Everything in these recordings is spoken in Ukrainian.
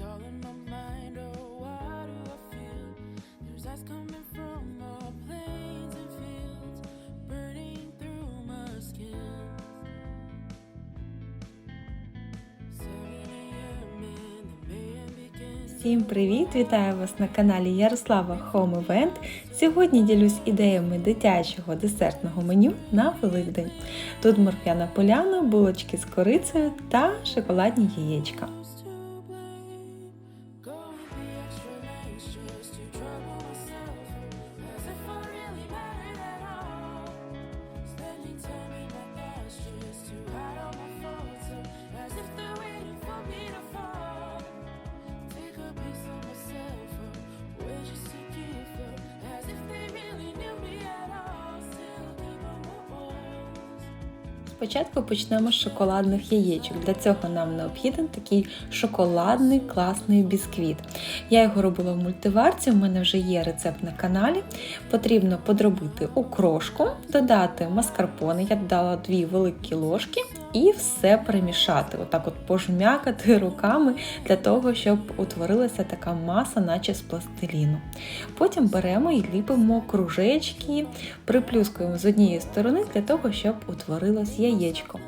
Oh, why do I feel there's ice coming from all plains and fields, burning through my skin? 7 a.m. and the mayhem begins. Всім привіт! Вітаю вас на каналі Ярослава Home Event. Сьогодні ділюсь ідеями дитячого десертного меню на Великдень. Тут морквяна поляна, булочки з корицею та шоколадні яєчка. Спочатку почнемо з шоколадних яєчок. Для цього нам необхіден такий шоколадний класний бісквіт. Я його робила в мультиварці, у мене вже є рецепт на каналі. Потрібно подробити окрошку, додати маскарпоне, я додала дві великі ложки і все перемішати. Отак от пожмякати руками для того, щоб утворилася така маса, наче з пластиліну. Потім беремо і ліпимо кружечки, приплюскуємо з однієї сторони для того, щоб утворилось яєчко.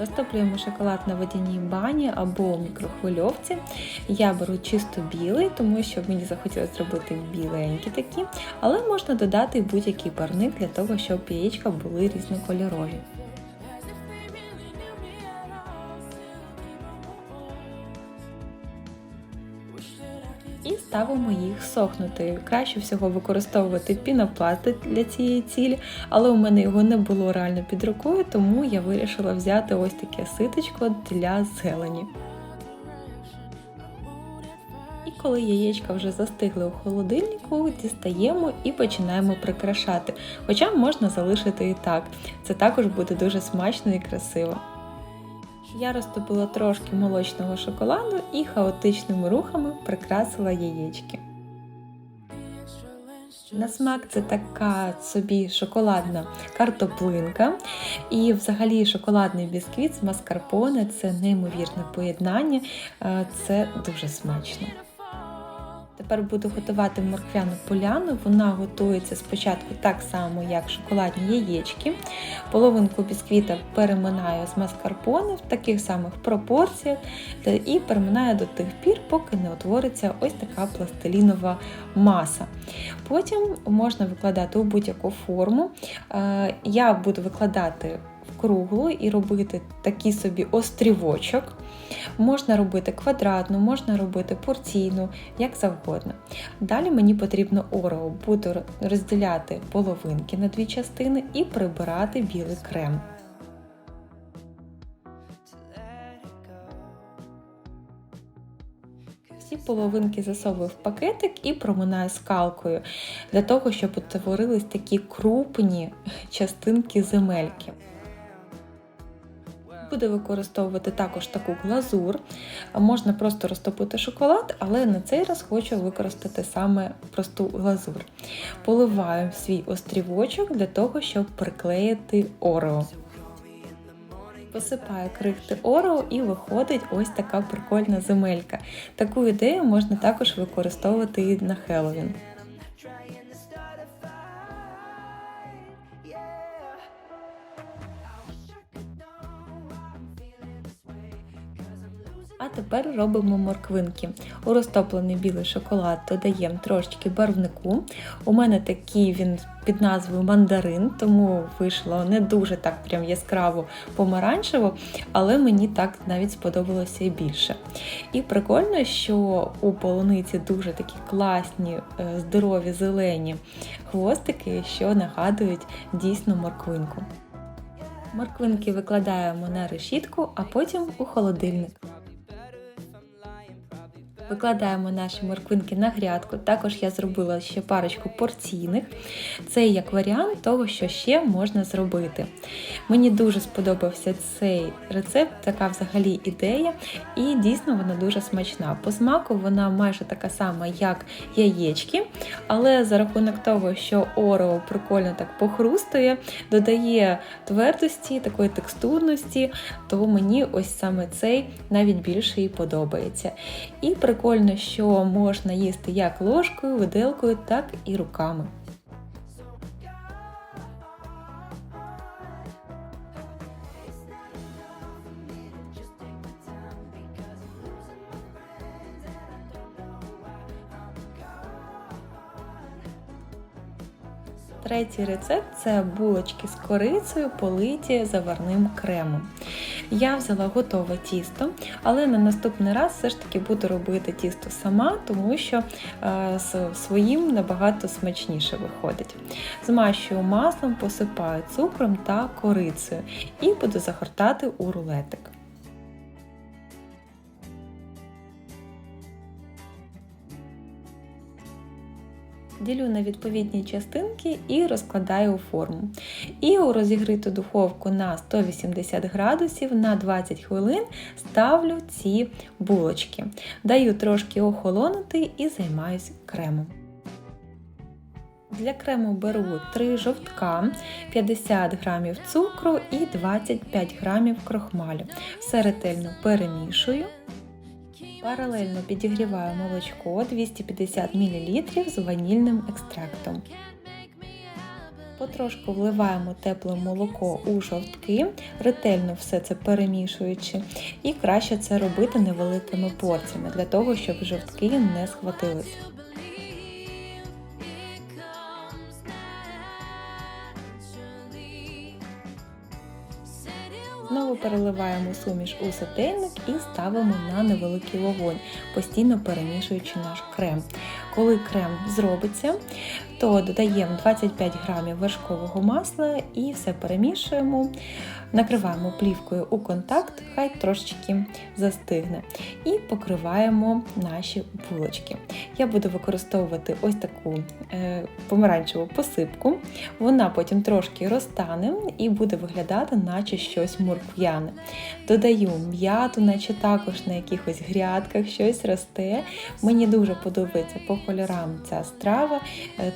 Розтоплюємо шоколад на водяній бані або мікрохвильовці. Я беру чисто білий, тому що мені захотілося зробити біленькі такі, але можна додати будь-який барник для того, щоб яєчка були різнокольорові. Ставимо їх сохнути. Краще всього використовувати пінопласт для цієї цілі, але у мене його не було реально під рукою, тому я вирішила взяти ось таке ситочко для зелені. І коли яєчка вже застигли у холодильнику, дістаємо і починаємо прикрашати. Хоча можна залишити і так. Це також буде дуже смачно і красиво. Я розтопила трошки молочного шоколаду і хаотичними рухами прикрасила яєчки. На смак це така собі шоколадна картоплинка. І взагалі шоколадний бісквіт з маскарпоне це неймовірне поєднання, Е, це дуже смачно. Тепер буду готувати морквяну поляну. Вона готується спочатку так само, як шоколадні яєчки. Половинку бісквіта переминаю з маскарпоне в таких самих пропорціях і переминаю до тих пір, поки не утвориться ось така пластилінова маса. Потім можна викладати у будь-яку форму. Е, Я буду викладати круглу і робити такий собі острівочок. Можна робити квадратну, можна робити порційну, як завгодно. Далі мені потрібно орео. Буду розділяти половинки на дві частини і прибирати білий крем. Всі половинки засовую в пакетик і проминаю скалкою для того, щоб утворились такі крупні частинки земельки. Буду використовувати також таку глазур. Можна просто розтопити шоколад, але на цей раз хочу використати саме просту глазур. Поливаю свій острівочок для того, щоб приклеїти орео. Посипаю крихти орео і виходить ось така прикольна земелька. Таку ідею можна також використовувати і на Хеллоуін. А тепер робимо морквинки. У розтоплений білий шоколад додаємо трошечки барвнику. У мене такий він під назвою мандарин, тому вийшло не дуже так прям яскраво помаранчево, але мені так навіть сподобалося і більше. І прикольно, що у полуниці дуже такі класні, е, здорові, зелені хвостики, що нагадують дійсно морквинку. Морквинки викладаємо на решітку, а потім у холодильник. Викладаємо наші морквинки на грядку. Також я зробила ще парочку порційних. Це як варіант того, що ще можна зробити. Мені дуже сподобався цей рецепт, така взагалі ідея, і дійсно вона дуже смачна. По смаку вона майже така сама, як яєчки, але за рахунок того, що орео прикольно так похрустує, додає твердості, такої текстурності, то мені ось саме цей навіть більше і подобається. І прикольно, що можна їсти як ложкою, виделкою, так і руками. Третій рецепт це булочки з корицею, политі заварним кремом. Я взяла готове тісто, але на наступний раз все ж таки буду робити тісто сама, тому що е, своїм набагато смачніше виходить. Змащую маслом, посипаю цукром та корицею і буду загортати у рулетик. Ділю на відповідні частинки і розкладаю у форму. І у розігріту духовку на 180 градусів на 20 хвилин ставлю ці булочки. Даю трошки охолонути і займаюсь кремом. Для крему беру 3 жовтка, 50 г цукру і 25 г крохмалю. Все ретельно перемішую. Паралельно підігріваю молочко 250 мл з ванільним екстрактом. Потрошку вливаємо тепле молоко у жовтки, ретельно все це перемішуючи, і краще це робити невеликими порціями, для того, щоб жовтки не схватились. Знову переливаємо суміш у сотейник і ставимо на невеликий вогонь, постійно перемішуючи наш крем. Коли крем зробиться, то додаємо 25 грамів вершкового масла і все перемішуємо, накриваємо плівкою у контакт, хай трошечки застигне. І покриваємо наші булочки. Я буду використовувати ось таку е, помаранчеву посипку. Вона потім трошки розтане і буде виглядати, наче щось морквяне. Додаю м'яту, наче також на якихось грядках щось росте. Мені дуже подобається по кольорам ця страва,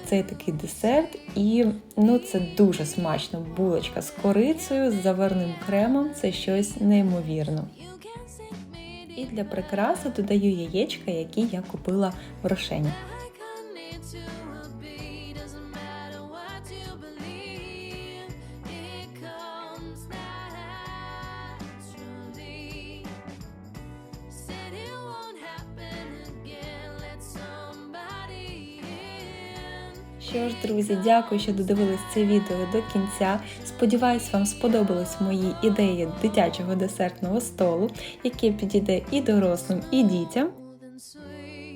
це такий десерт, і ну, це дуже смачно. Булочка з корицею, з заварним кремом це щось неймовірно. І для прикраси додаю яєчка, які я купила в рошені. Що ж, друзі, дякую, що додивились це відео до кінця. Сподіваюсь, вам сподобались мої ідеї дитячого десертного столу, яке підійде і дорослим, і дітям.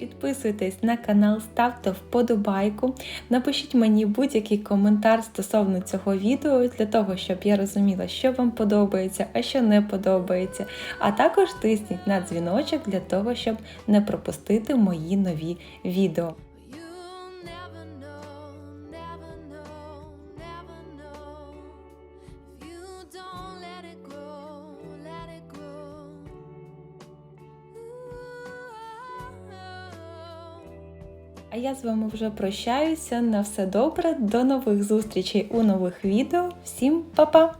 Підписуйтесь на канал, ставте вподобайку, напишіть мені будь-який коментар стосовно цього відео, для того, щоб я розуміла, що вам подобається, а що не подобається. А також тисніть на дзвіночок для того, щоб не пропустити мої нові відео. А я з вами вже прощаюся. На все добре, до нових зустрічей у нових відео. Всім па-па!